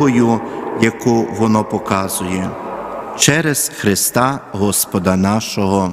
дорогою, яку воно показує. Через Христа Господа нашого.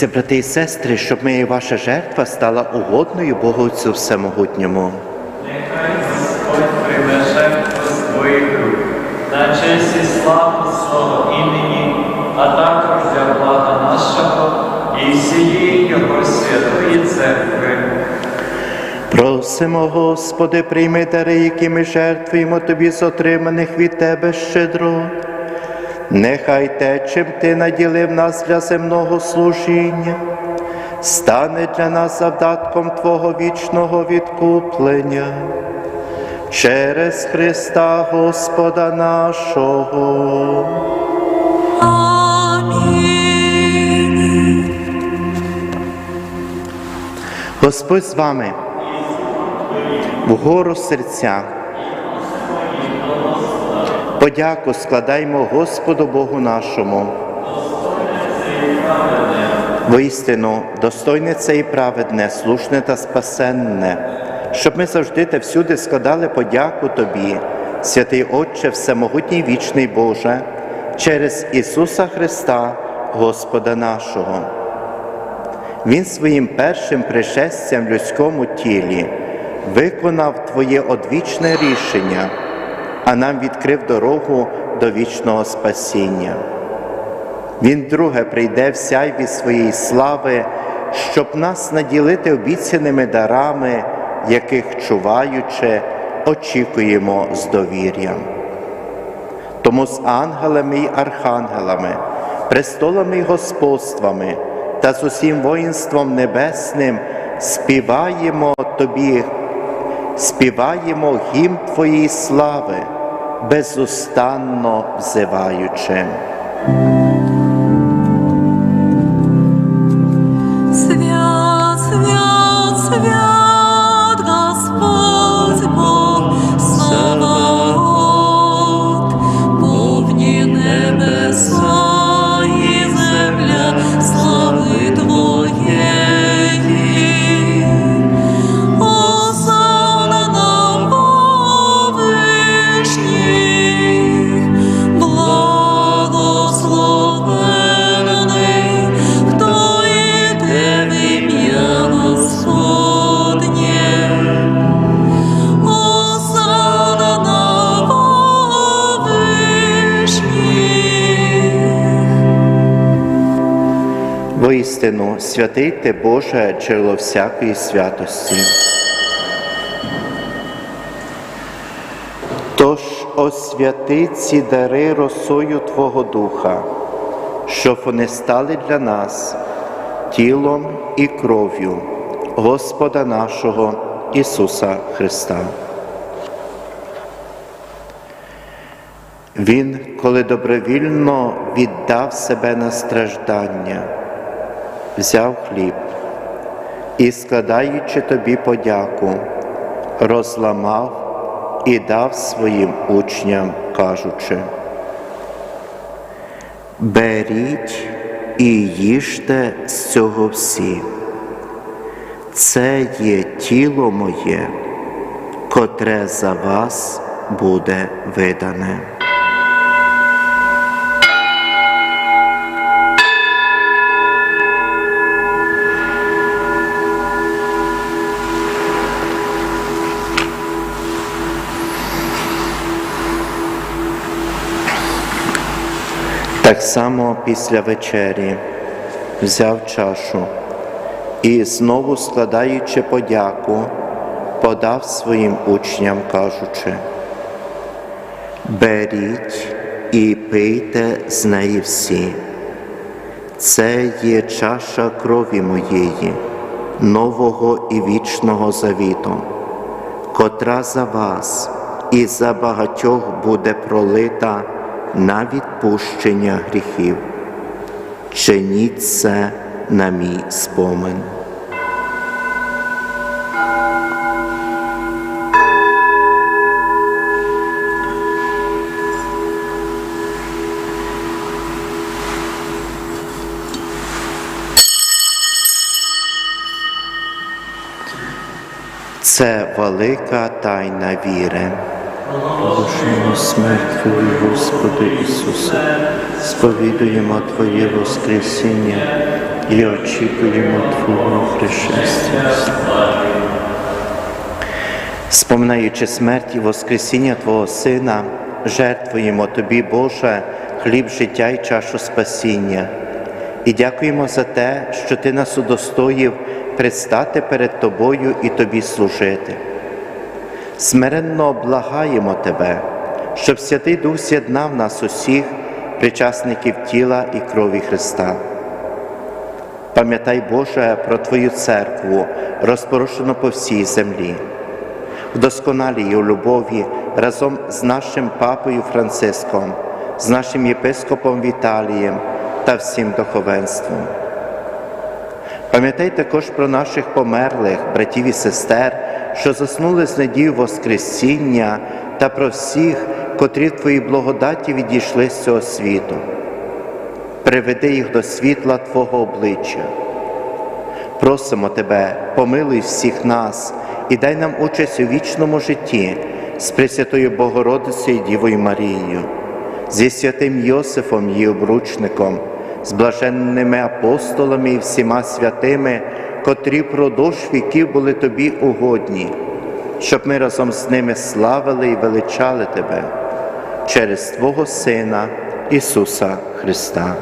Моліться, брати і сестри, щоб ми і ваша жертва стала угодною Богу Отцю Всемогутньому. Нехай Господь прийме жертву з твоїх рук на честь і славу свого імені, а також для блага нашого і всієї Його святої церкви. Просимо, Господи, прийми дари, які ми жертвуємо Тобі з отриманих від Тебе щедро. Нехай те, чим Ти наділив нас для земного служіння, стане для нас завдатком Твого вічного відкуплення. Через Христа Господа нашого. Амінь. Господь з вами. Вгору серця. Подяку складаймо Господу Богу нашому. Воістину, достойне це і праведне, слушне та спасенне, щоб ми завжди та всюди складали подяку Тобі, святий Отче, Всемогутній вічний Боже, через Ісуса Христа, Господа нашого. Він своїм першим пришестям в людському тілі виконав Твоє одвічне рішення, а нам відкрив дорогу до вічного спасіння. Він друге прийде в сяйві своєї слави, щоб нас наділити обіцяними дарами, яких чуваючи, очікуємо з довір'ям. Тому з ангелами й архангелами, престолами й господствами та з усім воїнством небесним співаємо Тобі, співаємо гімн Твоєї слави, безустанно взиваючи. Воістину, святий ти Боже, джерело всякої святості. Тож освяти ці дари росою Твого Духа, щоб вони стали для нас тілом і кров'ю Господа нашого Ісуса Христа. Він, коли добровільно віддав себе на страждання, взяв хліб і, складаючи тобі подяку, розламав і дав своїм учням, кажучи. Беріть і їжте з цього всі. Це є тіло моє, котре за вас буде видане. Так само після вечері взяв чашу і знову складаючи подяку, подав своїм учням, кажучи, беріть і пийте з неї всі. Це є чаша крові моєї, нового і вічного завіту, котра за вас і за багатьох буде пролита на відпущення гріхів. Чиніть це на мій спомин. Це велика тайна віри. Проголошуємо смерть Твою, Господи Ісусе, сповідуємо Твоє Воскресіння і очікуємо Твого пришестя. Споминаючи смерть і Воскресіння Твого Сина, жертвуємо Тобі, Боже, хліб життя і чашу спасіння. І дякуємо за те, що Ти нас удостоїв предстати перед Тобою і Тобі служити. Смиренно благаємо Тебе, щоб Святий Дух з'єднав нас усіх, причасників тіла і крові Христа. Пам'ятай, Боже, про Твою церкву, розпорошену по всій землі, в досконалій у любові разом з нашим папою Франциском, з нашим єпископом Віталієм та всім духовенством. Пам'ятай також про наших померлих братів і сестер, що заснули з надією Воскресіння, та про всіх, котрі в Твоїй благодаті відійшли з цього світу. Приведи їх до світла Твого обличчя. Просимо Тебе, помилуй всіх нас і дай нам участь у вічному житті з Пресвятою Богородицею Дівою Марією, зі святим Йосифом її обручником, з блаженними апостолами і всіма святими, котрі впродовж віків були Тобі угодні, щоб ми разом з ними славили і величали Тебе через Твого Сина Ісуса Христа.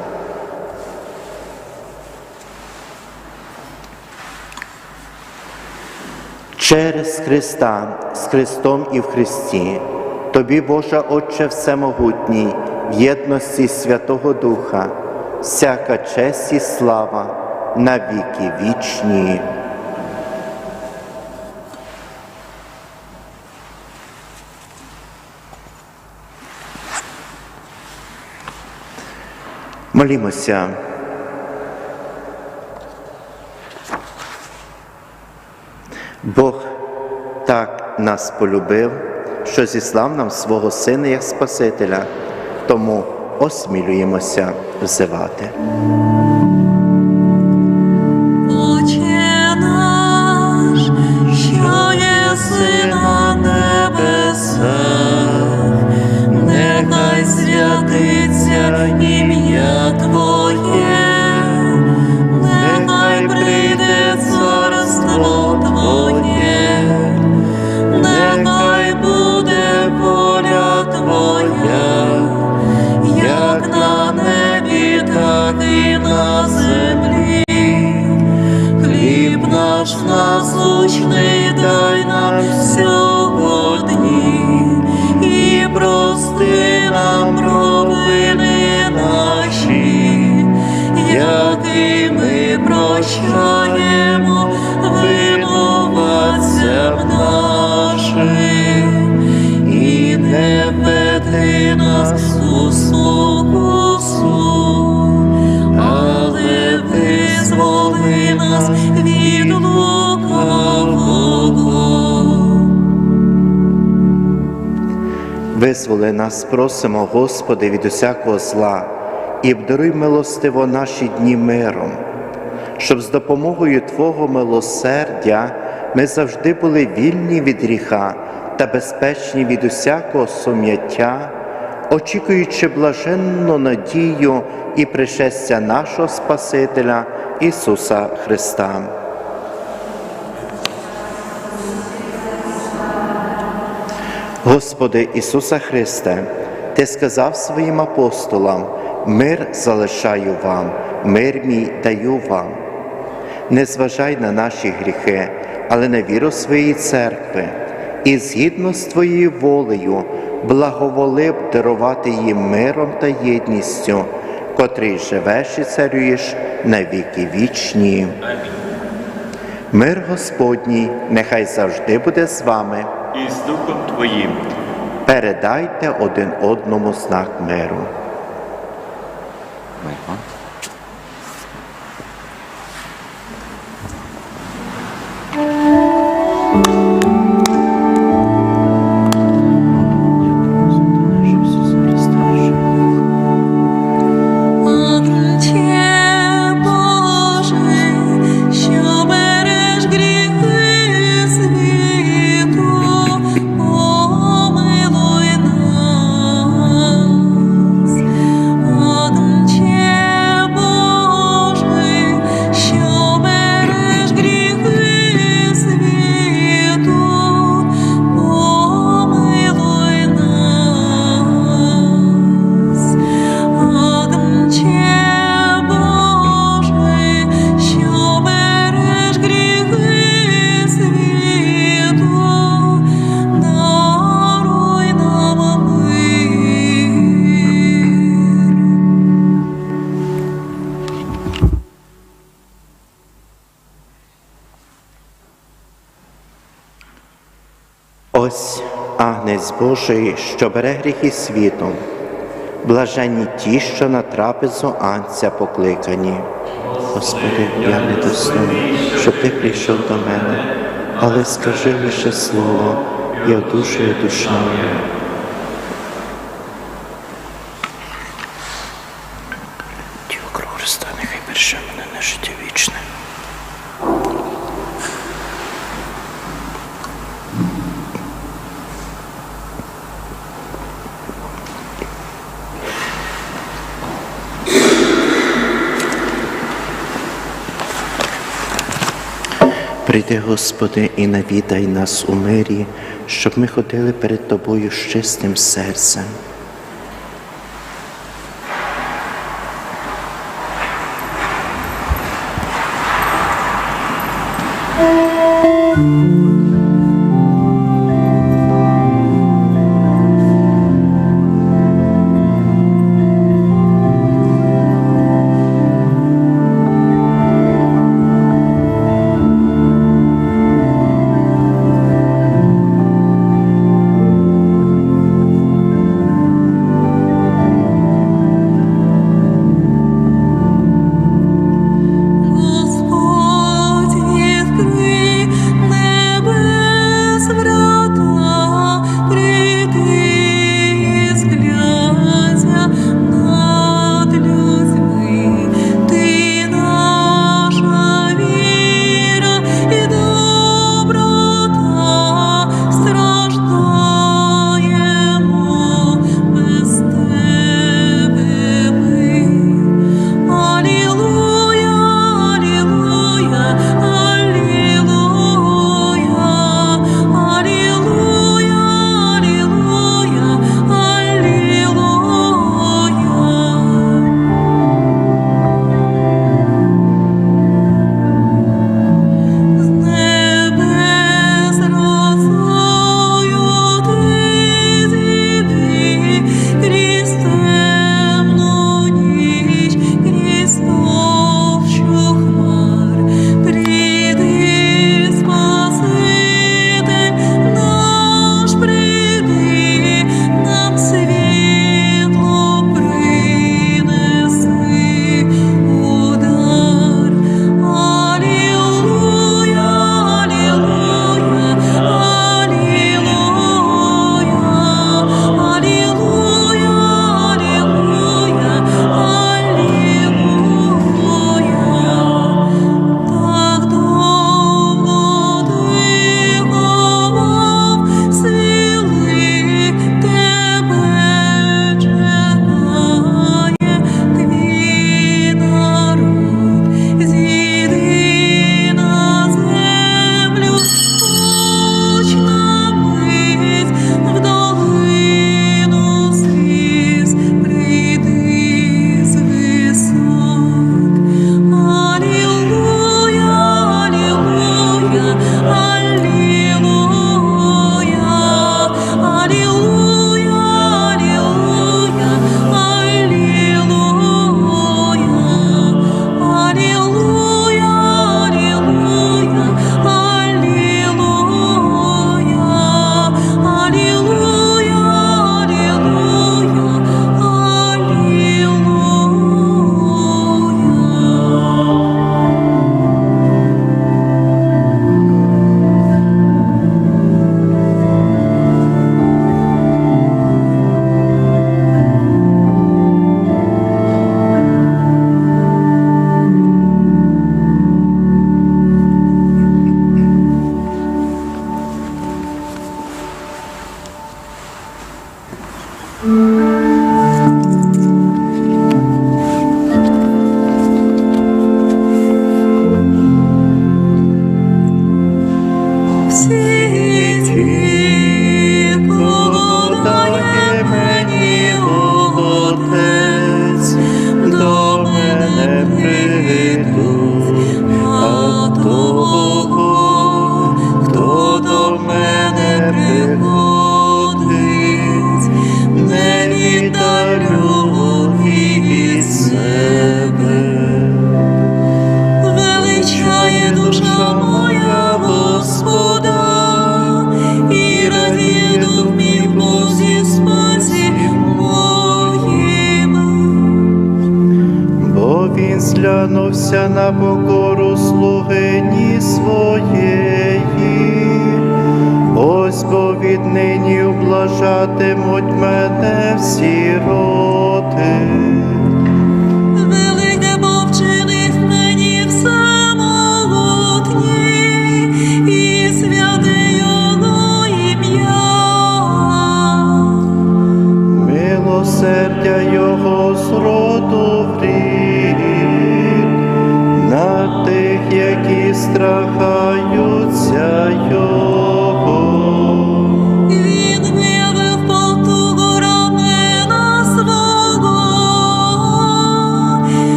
Через Христа, з Христом і в Христі, Тобі, Божа Отче Всемогутній, в єдності Святого Духа, всяка честь і слава на віки вічні. Молімося. Бог так нас полюбив, що зіслав нам свого Сина як Спасителя, тому осмілюємося взивати. Визволи нас, просимо, Господи, від усякого зла і обдаруй милостиво наші дні миром, щоб з допомогою Твого милосердя ми завжди були вільні від гріха та безпечні від усякого сум'яття, очікуючи блаженну надію і пришестя нашого Спасителя Ісуса Христа. Господи Ісуса Христе, Ти сказав своїм апостолам, мир залишаю вам, мир мій даю вам. Не зважай на наші гріхи, але на віру своєї церкви, і згідно з Твоєю волею благоволи б дарувати їм миром та єдністю, котрий живеш і царюєш на віки вічні. Мир Господній нехай завжди буде з вами. І з Духом Твоїм. Передайте один одному знак миру. Агнець Божий, що бере гріхи світу. Блаженні ті, що на трапезу анця покликані. Господи, я не достойний, щоб ти прийшов до мене, але скажи лише слово, і одужує душа моя. Діва кров Христа, нехай береже мене на життя вічне. Прийди, Господи, і навідай нас у мирі, щоб ми ходили перед Тобою з чистим серцем.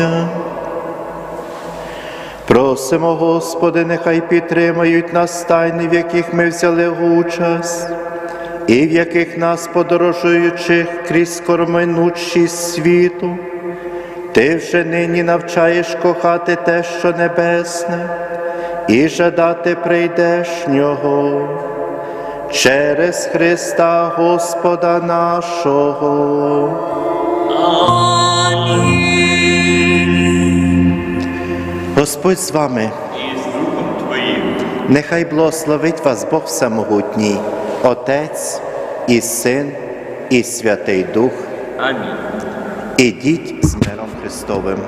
Отця. Просимо, Господи, нехай підтримають нас тайни, в яких ми взяли участь, і в яких нас, подорожуючих крізь корминучість світу, Ти вже нині навчаєш кохати те, що небесне, і жадати прийдешнього через Христа Господа нашого. Амінь. Господь з вами. І з Духом Твоїм. Нехай благословить вас Бог Всемогутній, Отець і Син, і Святий Дух. Амінь. Ідіть з миром Христовим.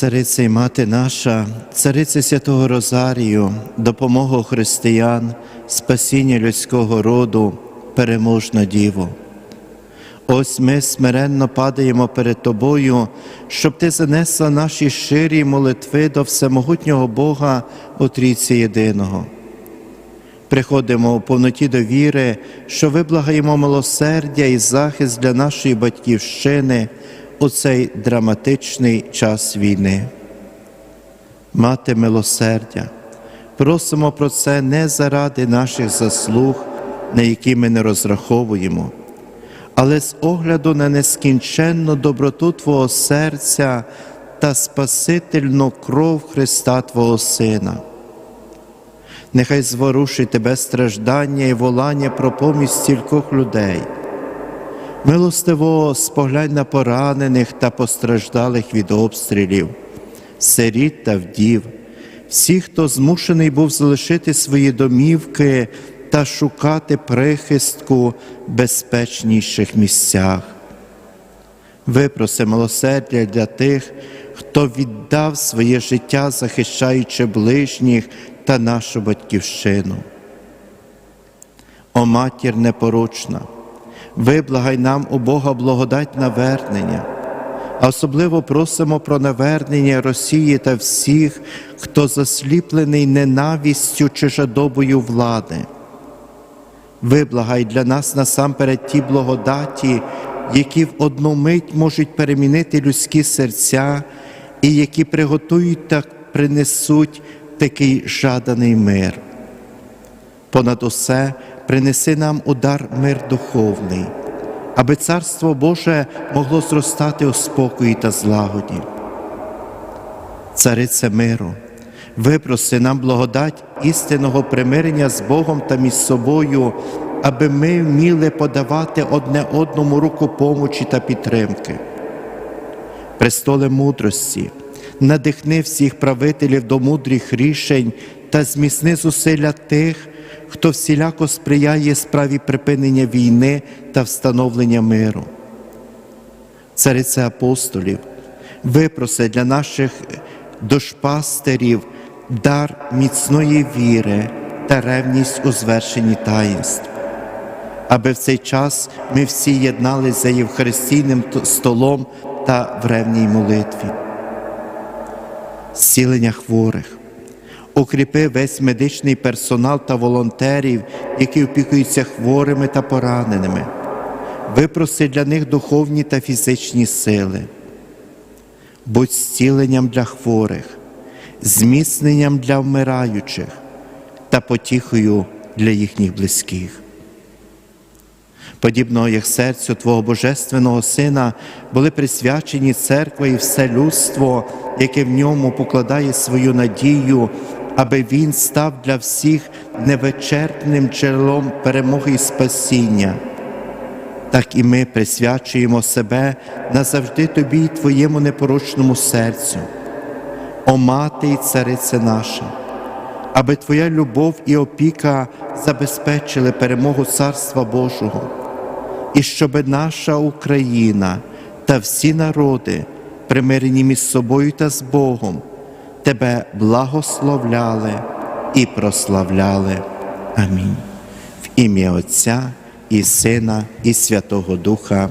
Цариця і Мати наша, Цариця Святого Розарію, допомога християн, спасіння людського роду, переможна Діво. Ось ми смиренно падаємо перед Тобою, щоб Ти занесла наші щирі молитви до всемогутнього Бога у Трійці Єдиного. Приходимо у повноті довіри, що виблагаємо милосердя і захист для нашої батьківщини у цей драматичний час війни. Мати милосердя, просимо про це не заради наших заслуг, на які ми не розраховуємо, але з огляду на нескінченну доброту Твого серця та спасительну кров Христа Твого Сина. Нехай зворушить тебе страждання і волання про помість стількох людей. Милостиво споглянь на поранених та постраждалих від обстрілів, сиріт та вдів, всіх, хто змушений був залишити свої домівки та шукати прихистку в безпечніших місцях. Випроси милосердя для тих, хто віддав своє життя, захищаючи ближніх та нашу батьківщину. О матір непорочна, виблагай нам у Бога благодать навернення, а особливо просимо про навернення Росії та всіх, хто засліплений ненавістю чи жадобою влади. Виблагай для нас насамперед ті благодаті, які в одну мить можуть перемінити людські серця і які приготують та принесуть такий жаданий мир. Понад усе принеси нам удар мир духовний, аби Царство Боже могло зростати у спокої та злагоді. Царице миру, випроси нам благодать істинного примирення з Богом та між собою, аби ми вміли подавати одне одному руку помочі та підтримки. Престоле мудрості, надихни всіх правителів до мудрих рішень та зміцни зусилля тих, хто всіляко сприяє справі припинення війни та встановлення миру. Царице апостолів, випроси для наших душпастерів дар міцної віри та ревність у звершенні таїнств, аби в цей час ми всі єдналися за Євхаристійним столом та в ревній молитві. Зцілення хворих, укріпи весь медичний персонал та волонтерів, які опікуються хворими та пораненими, випроси для них духовні та фізичні сили. Будь зціленням для хворих, зміцненням для вмираючих та потіхою для їхніх близьких. Подібно як серцю Твого Божественного Сина були присвячені церква і все людство, яке в ньому покладає свою надію, аби Він став для всіх невичерпним джерелом перемоги і спасіння. Так і ми присвячуємо себе назавжди Тобі і Твоєму непорочному серцю, о мати і царице наша, аби Твоя любов і опіка забезпечили перемогу Царства Божого, і щоб наша Україна та всі народи, примирені між собою та з Богом, Тебе благословляли і прославляли. Амінь. В ім'я Отця і Сина, і Святого Духа.